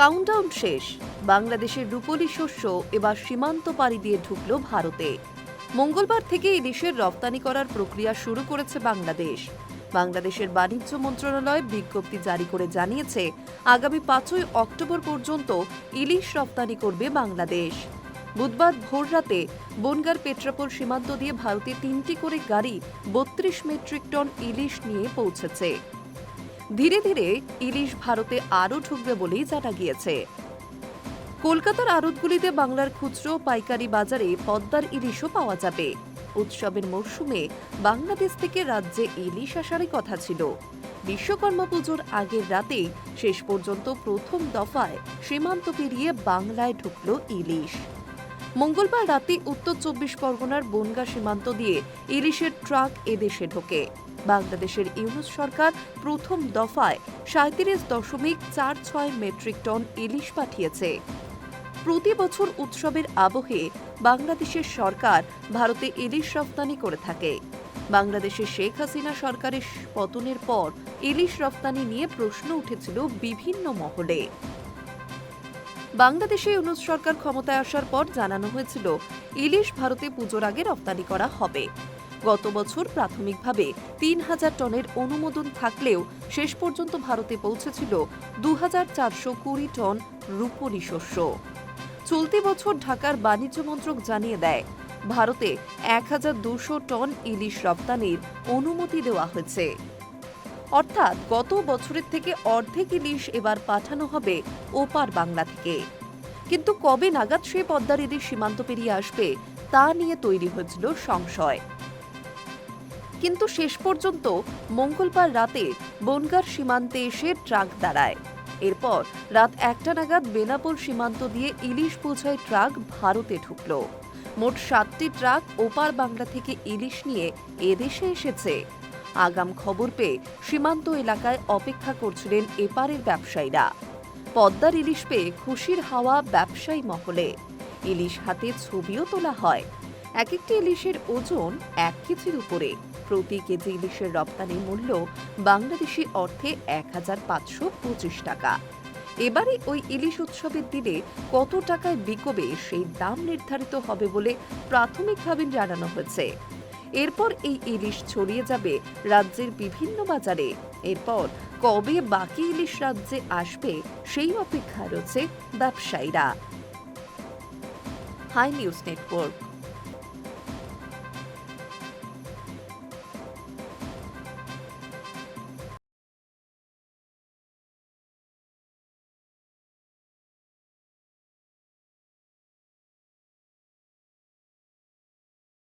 Countdown শেষ। বাংলাদেশের রূপলি শস্য এবার সীমান্ত পাড়ি দিয়ে ঢুকল ভারতে। মঙ্গলবার থেকে ইলিশের রপ্তানি করার প্রক্রিয়া শুরু করেছে বাংলাদেশ। বাংলাদেশের বাণিজ্য মন্ত্রণালয় বিজ্ঞপ্তি জারি করে জানিয়েছে, আগামী পাঁচই অক্টোবর পর্যন্ত ইলিশ রপ্তানি করবে বাংলাদেশ। বুধবার ভোররাতে বনগার পেট্রাপোল সীমান্ত দিয়ে ভারতে তিনটি করে গাড়ি বত্রিশ মেট্রিক টন ইলিশ নিয়ে পৌঁছেছে। ধীরে ধীরে ইলিশ ভারতে আরও ঢুকবে বলেই জানা গিয়েছে। কলকাতার আড়তগুলিতে বাংলার খুচরো পাইকারি বাজারে পদ্মার ইলিশও পাওয়া যাবে। উৎসবের মরশুমে বাংলাদেশ থেকে রাজ্যে ইলিশ আসারই কথা ছিল। বিশ্বকর্মা পুজোর আগের রাতেই শেষ পর্যন্ত প্রথম দফায় সীমান্ত পেরিয়ে বাংলায় ঢুকল ইলিশ। মঙ্গলবার রাতে উত্তর চব্বিশ পরগনার বনগা সীমান্ত দিয়ে ইলিশের ট্রাক এদেশে ঢোকে। বাংলাদেশের ইউনুস সরকার প্রথম দফায় সাঁত্রিশ দশমিক চার ছয় মেট্রিক টন ইলিশ পাঠিয়েছে। প্রতি বছর উৎসবের আবহে বাংলাদেশের সরকার ভারতে ইলিশ রপ্তানি করে থাকে। বাংলাদেশের শেখ হাসিনা সরকারের পতনের পর ইলিশ রপ্তানি নিয়ে প্রশ্ন উঠেছিল বিভিন্ন মহলে। বাংলাদেশে ইউনুস সরকার ক্ষমতায় আসার পর জানানো হয়েছিল, ইলিশ ভারতে পুজোর আগে রপ্তানি করা হবে। গত বছর প্রাথমিকভাবে তিন হাজার টনের অনুমোদন থাকলেও শেষ পর্যন্ত ভারতে পৌঁছেছিল দু হাজার চারশো কুড়ি টন রূপলি শস্য। চলতি বছর ঢাকার বাণিজ্য মন্ত্রক জানিয়ে দেয়, ভারতে এক হাজার দুশো টন ইলিশ রপ্তানির অনুমতি দেওয়া হয়েছে। অর্থাৎ গত বছরের থেকে অর্ধেক ইলিশ এবার পাঠানো হবে ওপার বাংলা থেকে। কিন্তু কবে নাগাদ সে পদ্মার ইলিশ সীমান্ত পেরিয়ে আসবে তা নিয়ে তৈরি হয়েছিল সংশয়। কিন্তু শেষ পর্যন্ত মঙ্গলবার রাতে বনগার সীমান্তে এসে ট্রাক দাঁড়ায়। এরপর রাত একটা নাগাদ বেনাপোল সীমান্ত দিয়ে ইলিশ বোঝাই ট্রাক ভারতে ঢুকল। মোট সাতটি ট্রাক ওপার বাংলা থেকে ইলিশ নিয়ে এদেশে এসেছে। আগাম খবর পেয়ে সীমান্ত এলাকায় অপেক্ষা করছিলেন এপারের ব্যবসায়ীরা। পদ্মার ইলিশ পেয়ে খুশির হাওয়া ব্যবসায়ী মহলে। ইলিশ হাতে ছবিও তোলা হয়। এক একটি ইলিশের ওজন এক কেজির উপরে। প্রতি কেজি ইলিশের রপ্তানি মূল্য বাংলাদেশি অর্থে এক হাজার পাঁচশো পঁচিশ টাকা। এবারে ওই ইলিশ উৎসবের দিনে কত টাকায় বিকবে সেই দাম নির্ধারিত হবে বলে প্রাথমিকভাবে জানানো হয়েছে। এরপর এই ইলিশ ছড়িয়ে যাবে রাজ্যের বিভিন্ন বাজারে। এরপর কবে বাকি ইলিশ রাজ্যে আসবে সেই অপেক্ষা রয়েছে ব্যবসায়ীরা। High news network.